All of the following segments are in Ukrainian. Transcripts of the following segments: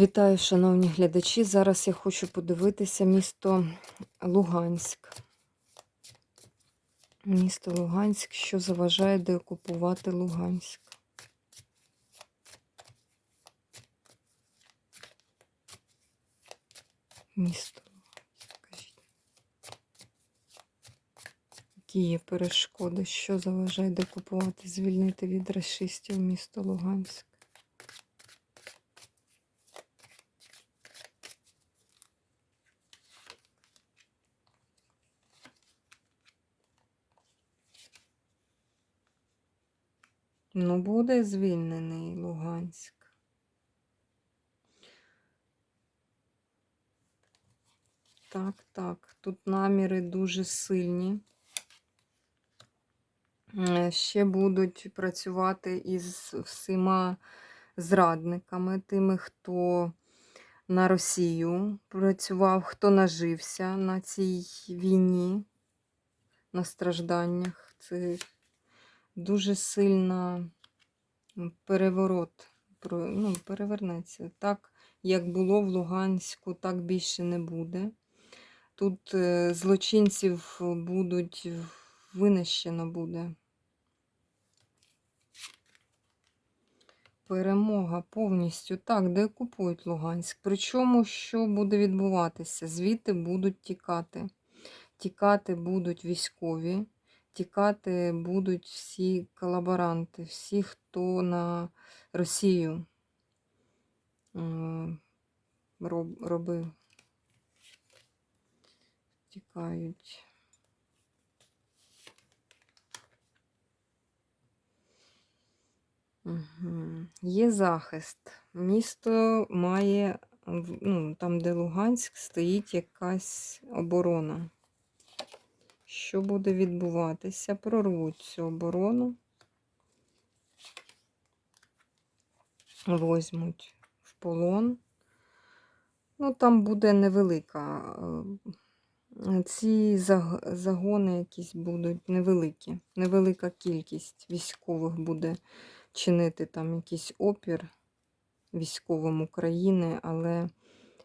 Вітаю, шановні глядачі. Зараз я хочу подивитися місто Луганськ. Місто Луганськ, що заважає деокупувати Луганськ. Місто. Які є перешкоди, що заважає деокупувати, звільнити від расистів місто Луганськ? Ну, буде звільнений Луганськ. Так, так. Тут наміри дуже сильні. Е, Ще будуть працювати із всіма зрадниками, тими, хто на Росію працював, хто нажився на цій війні, на стражданнях. Це дуже сильна переворот. Ну, перевернеться. Так, як було в Луганську, так більше не буде. Тут е, злочинців будуть винищено буде. Перемога повністю. Так, де купують Луганськ. Причому, що буде відбуватися? Звідти будуть тікати. Тікати будуть військові, тікати будуть всі колаборанти, всі, хто на Росію роб- робив. Тікають. Угу. Є захист. Місто має, ну, там, де Луганськ, стоїть якась оборона. Що буде відбуватися? Прорвуть цю оборону, возьмуть в полон. Ну, там буде невелика. е, Ці загони якісь будуть невеликі. Невелика кількість військових буде чинити там якийсь опір військовим України, але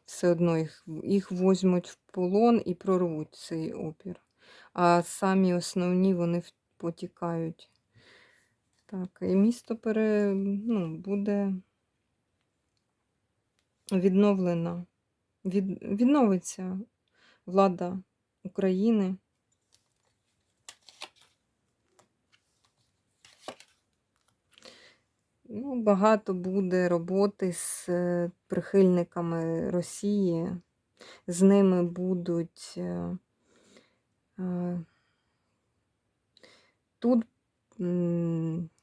все одно їх, їх возьмуть в полон і прорвуть цей опір. А самі основні вони потікають. Так, і місто пере, ну, буде відновлено. Від, відновиться влада України. Ну, багато буде роботи з е, прихильниками Росії. З ними будуть. Тут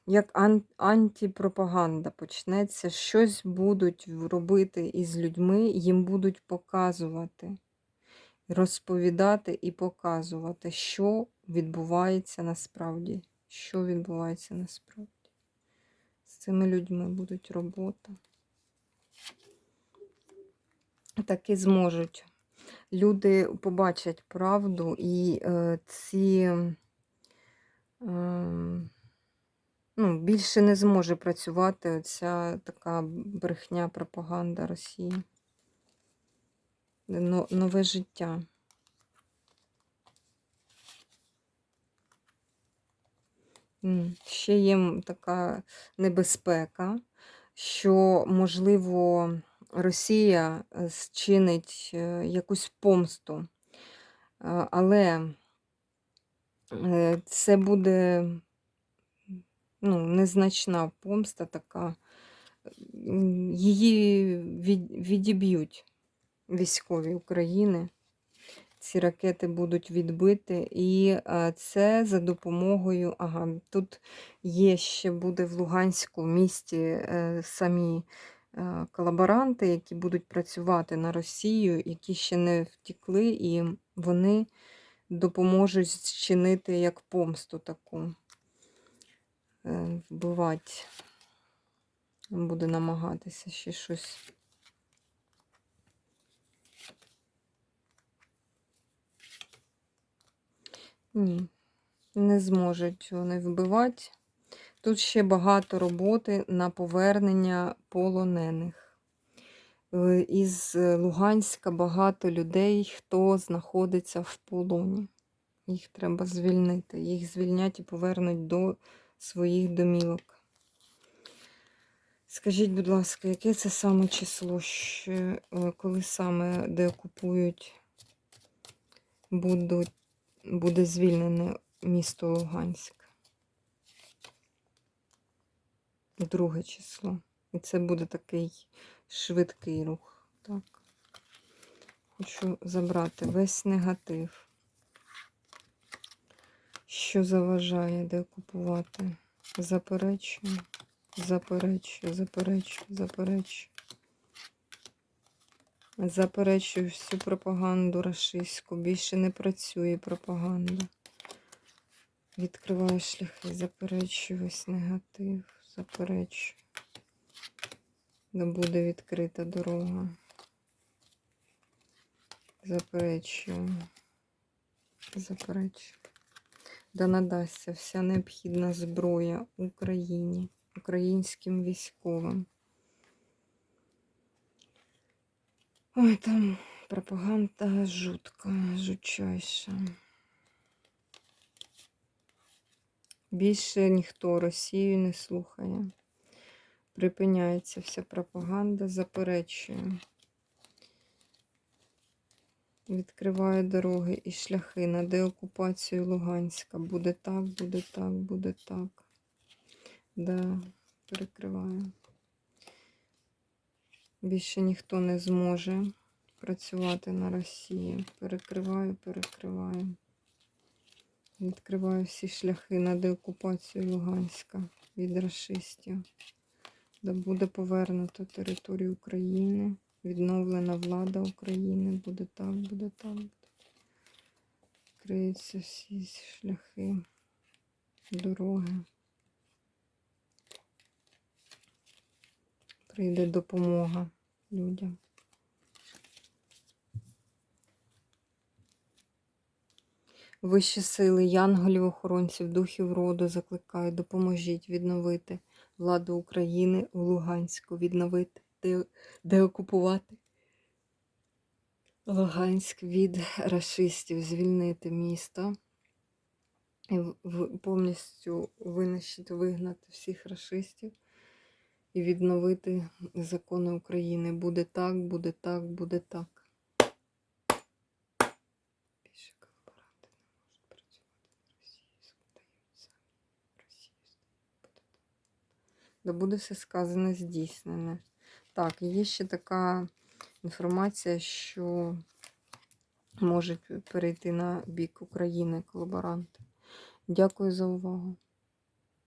як ан- антипропаганда почнеться, щось будуть робити із людьми, їм будуть показувати, розповідати і показувати, що відбувається насправді. Що відбувається насправді. З цими людьми будуть робота. Таки зможуть. Люди побачать правду і е, ці. Ем, ну, більше не зможе працювати оця така брехня, пропаганда Росії. Но- Нове життя. Ще є така небезпека, що, можливо, Росія е, зчинить е, якусь помсту, Е, але це буде ну, незначна помста така. Її відіб'ють військові України. Ці ракети будуть відбиті, і це за допомогою. Ага, тут є ще буде в Луганську місті самі колаборанти, які будуть працювати на Росію, які ще не втекли, і вони допоможуть зчинити як помсту таку е, вбивати. Буде намагатися ще щось. Ні, не зможуть вони вбивати. Тут ще багато роботи на повернення полонених. Е, Із Луганська багато людей, хто знаходиться в полоні. Їх треба звільнити. Їх звільнять і повернуть до своїх домівок. Скажіть, будь ласка, яке це саме число, що, е, коли саме деокупують, буде звільнене місто Луганськ? Друге число. І це буде такий швидкий рух. Так. Хочу забрати весь негатив, що заважає деокупувати. Заперечую, заперечую, заперечую, заперечую. Заперечую всю пропаганду рашистську. Більше не працює пропаганда. Відкриваю шляхи, заперечую весь негатив, заперечую. Да буде відкрита дорога. Заперечую. Заперечую. Да надасться вся необхідна зброя Україні, українським військовим. Ой, там пропаганда жутка, жутчайша. Більше ніхто Росію не слухає. Припиняється вся пропаганда, заперечує. Відкриває дороги і шляхи на деокупацію Луганська. Буде так, буде так, буде так. Да, перекриваю. Більше ніхто не зможе працювати на Росії. Перекриваю, перекриваю. Відкриваю всі шляхи на деокупацію Луганська від расистів. Да буде повернуто територію України, відновлена влада України. Буде так, буде так. Буде. Всі шляхи, дороги. Прийде допомога людям. Вищі сили, янголів, охоронців, духів роду закликаю, допоможіть відновити владу України в Луганську, відновити, де, деокупувати Луганськ від расистів, звільнити місто, і повністю винищити, вигнати всіх расистів і відновити закони України. Буде так, буде так, буде так. Більше колаборанти не можуть працювати на Росії, здають самі Росію здають. Буде так. Да буде все сказане, здійснене. Так, є ще така інформація, що можуть перейти на бік України колаборанти. Дякую за увагу.